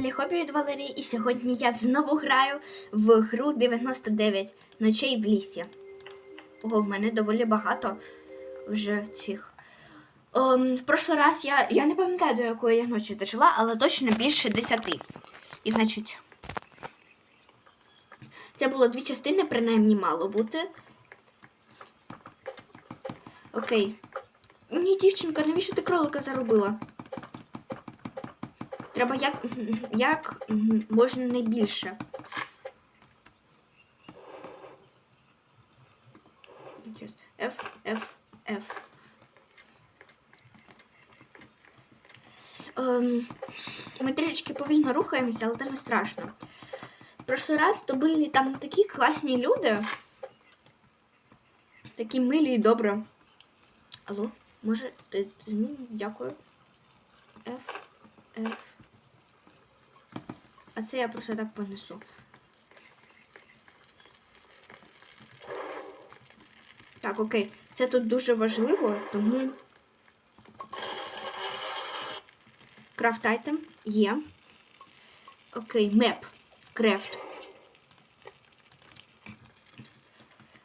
каналі Хобі від Валерії, і сьогодні я знову граю в гру 99 ночей в лісі. Ого, в мене доволі багато вже цих. Ем, в прошлий раз я, я не пам'ятаю, до якої я ночі дожила, але точно більше 10. І значить, це було дві частини, принаймні мало бути. Окей. Ні, дівчинка, навіщо ти кролика заробила? Треба як, як можна найбільше. F, F, F. Ем, ми трішечки повільно рухаємося, але це не страшно. В прошлий раз то були там такі класні люди. Такі милі і добрі. Алло, може, ти, ти з ним? Дякую. F, F. А це я просто так понесу. Так, окей. Це тут дуже важливо, тому крафт айтем є. Окей, меп. Крафт.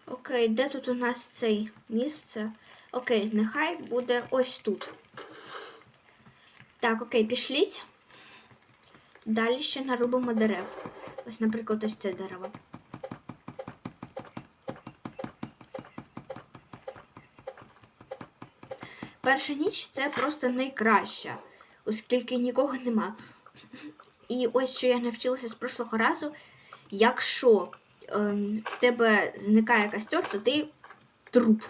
Окей, де тут у нас цей місце? Окей, нехай буде ось тут. Так, окей, пішліть. Далі ще нарубимо дерев. Ось, наприклад, ось це дерево. Перша ніч це просто найкраща, оскільки нікого нема. І ось що я навчилася з прошлого разу, якщо ем, в тебе зникає костер, то ти труп.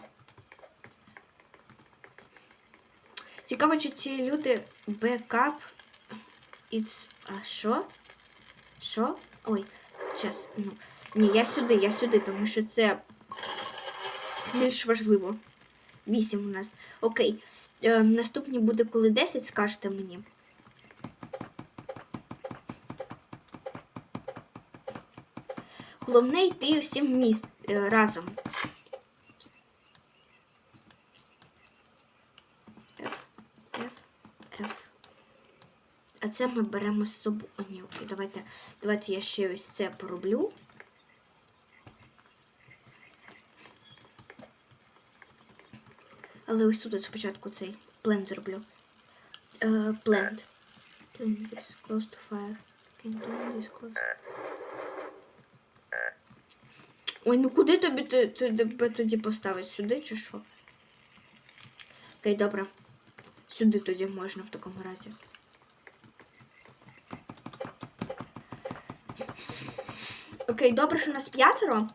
Цікаво, чи ці люди бекап It's... А що? Що? Ой, зараз, ну. Ні, я сюди, я сюди, тому що це більш важливо. Вісім у нас. Окей. Е, наступні буде, коли 10, скажете мені. Головне йти всім міст е, разом. F, F, F. А це ми беремо з собою. О, ні, окей, давайте, давайте я ще ось це пороблю. Але ось тут спочатку цей плент зроблю. Uh, plant. Plant this close to fire. Can plant close? Ой, ну куди тобі ти, ти, тебе тоді поставити? Сюди чи що? Окей, добре. Сюди тоді можна в такому разі. Окей, добре, що нас п'ятеро.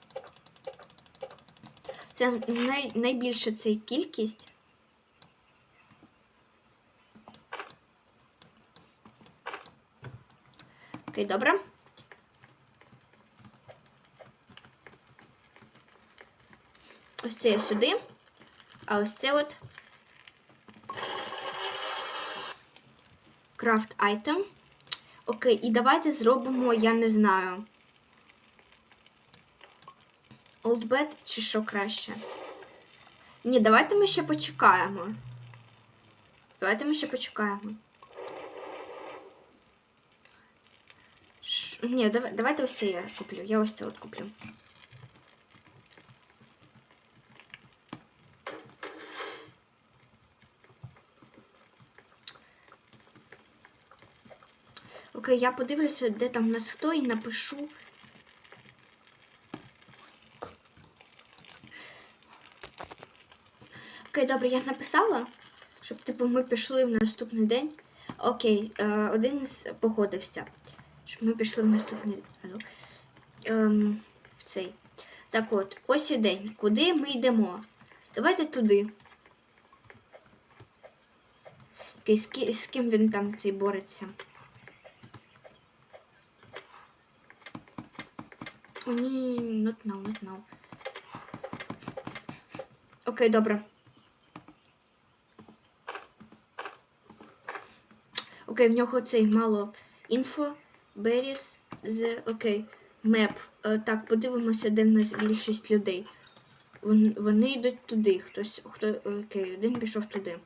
Це най, найбільша це кількість. Окей, добре. Ось це я сюди. А ось це от крафт айтем. Окей, і давайте зробимо, я не знаю. Bed чи що краще? Ні, давайте ми ще почекаємо. Давайте ми ще почекаємо. Ш... Ні, давай, давайте ось це я куплю. Я ось це от куплю. Окей, я подивлюся, де там у нас хто, і напишу. Окей, добре, я написала, щоб типу ми пішли в наступний день. Окей, е, один з погодився. Щоб ми пішли в наступний Алло. Ем, в цей. Так от, ось і день. Куди ми йдемо? Давайте туди. Окей, з, ки- з ким він там цей бореться? Ні, not now, not now. Окей, добре. Окей, в нього цей мало інфо. Беріс з. Окей. Меп. Е, Так, подивимося, де в нас більшість людей. Вон- Вони йдуть туди. Хтось. Хто. Окей, один пішов туди.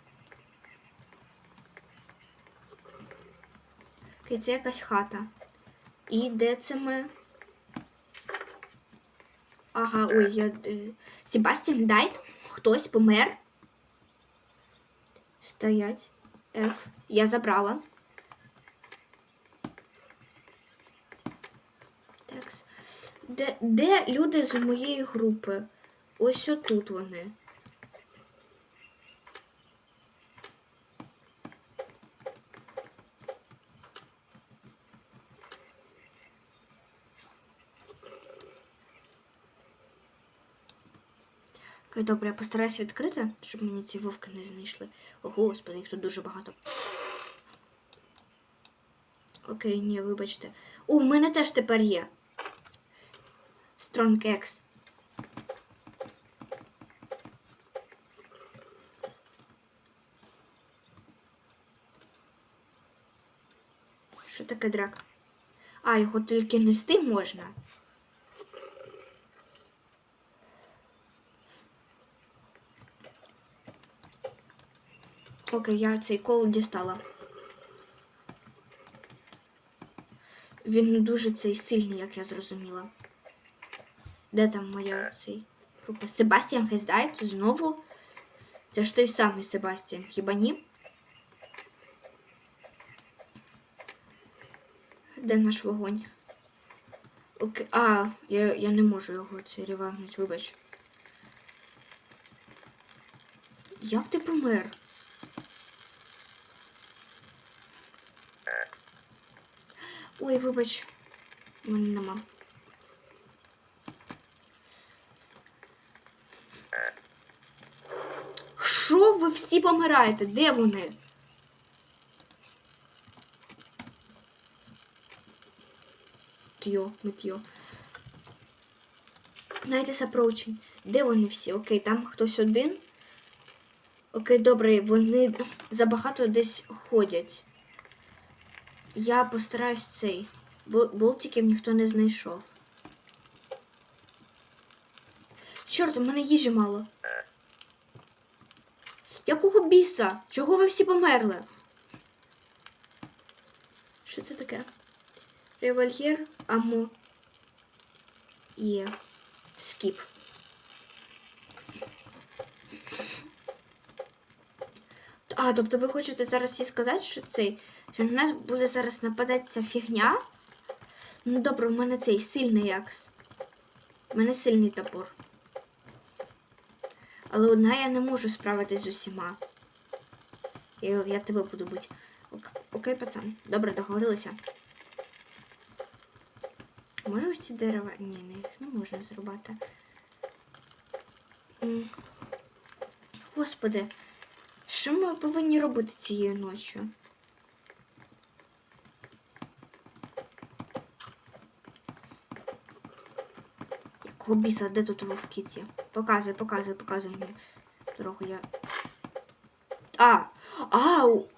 Окей, це якась хата. І де це ми? Ага, ой, я. Е... Себастьян Дайт? Хтось помер? Стоять. F. Я забрала. Так. Де, де люди з моєї групи? Ось отут вони. Добре, я постараюся відкрити, щоб мені ці вовки не знайшли. О, господи, їх тут дуже багато. Окей, ні, вибачте. О, в мене теж тепер є. Strong X. Що таке драк? А, його тільки нести можна. Окей, я цей кол дістала. Він дуже цей сильний, як я зрозуміла. Де там моя цей група? Себастьян Хездайт знову? Це ж той самий Себастьян, хіба ні? Де наш вогонь? Окей. А, я, я не можу його цей ревагнути, вибач. Як ти помер? Ой, вибач, мене нема. Що ви всі помираєте? Де вони? Тьо, митьо. Найтес approaching. Де вони всі? Окей, там хтось один. Окей, добре, вони забагато десь ходять. Я постараюсь цей. Бо- Болтиків ніхто не знайшов. Чорт, у мене їжі мало. Якого біса? Чого ви всі померли? Що це таке? Револьєр, амо. Є. Скіп. А, тобто ви хочете зараз всі сказати, що цей, що на нас буде зараз нападати ця фігня? Ну добре, у мене цей сильний якс. У мене сильний топор. Але одна я не можу справитись з усіма. Я, я тебе буду бути. Ок, окей, пацан. Добре, договорилися. Можу ось ці дерева? Ні, не їх не можна зрубати. Господи, що ми повинні робити цією ночі? Якого де тут вовки ці? Показуй, показуй, показуй мені. Дорогу я. А! Ау!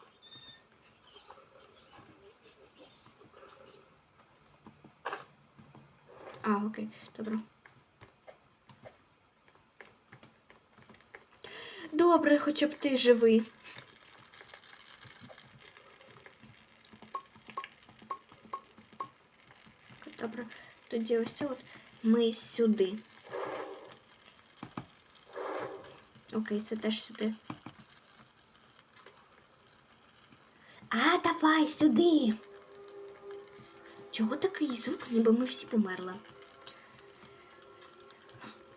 А, окей, добре. Добре, хоча б ти живий. Добре, тоді ось це от ми сюди. Окей, це теж сюди. А, давай сюди. Чого такий звук, ніби ми всі померли?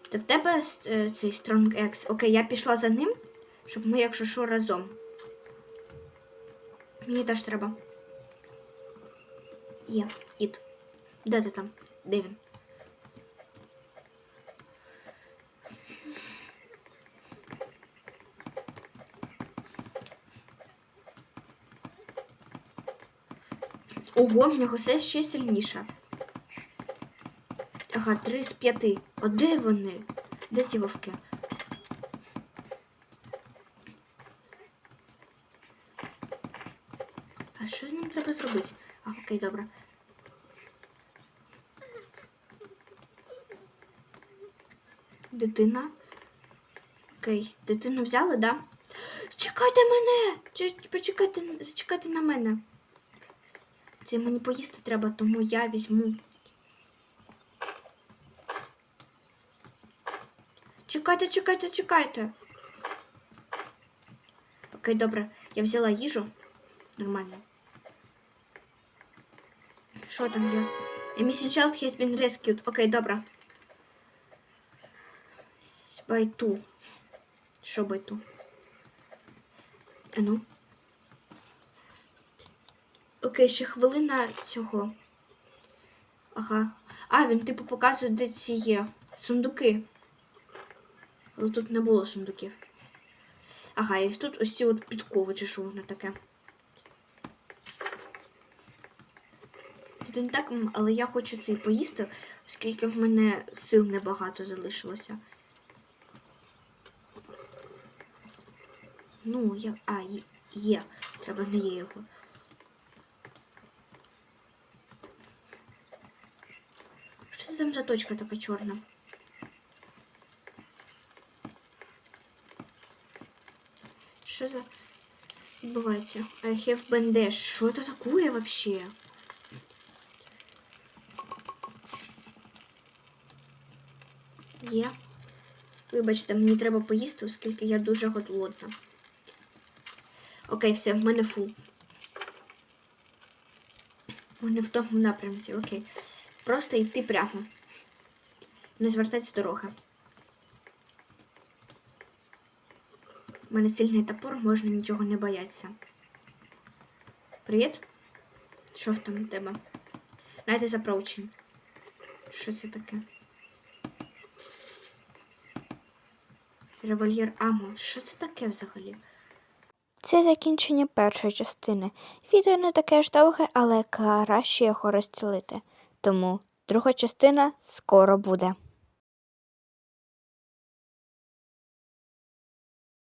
Це в тебе е, цей Strong X. Окей, я пішла за ним, щоб ми, якщо що, разом. Мені теж треба. Є, іт. Де ти там? Де він? Ого, в нього все ще сильніше. Ага, три з п'яти. А де вони? Де ці вовки? А що з ним треба зробити? А, окей, добре. Дитина. Окей, дитину взяли, да? Чекайте мене! Почекайте, зачекайте на мене. Це мені поїсти треба, тому я візьму. Чекайте, чекайте, чекайте. Окей, добре. Я взяла їжу. Нормально. Що там є? A missing child has been rescued. Окей, добре. Байту. Що байту? А ну. Окей, ще хвилина цього. Ага. А, він типу показує, де ці є. Сундуки. Але тут не було сундуків. Ага, і тут ось ці от підкови, чи що воно таке. Це не так, але я хочу цей поїсти, оскільки в мене сил небагато залишилося. Ну, я. А, є. Треба не є його. Що це там за точка така чорна? Що за відбувається? I have bandage. Що це таке вообще? Є. Вибачте, мені треба поїсти, оскільки я дуже голодна. Окей, все, в мене фул. В мене в тому напрямці, окей. Просто йти прямо. Не звертати з дороги. У мене сильний топор, можна нічого не боятися. Привіт. Що там у тебе? Навіть запроучень. Що це таке? Револьєр Амо. Що це таке взагалі? Це закінчення першої частини. Відео не таке ж довге, але краще його розцілити. Тому друга частина скоро буде.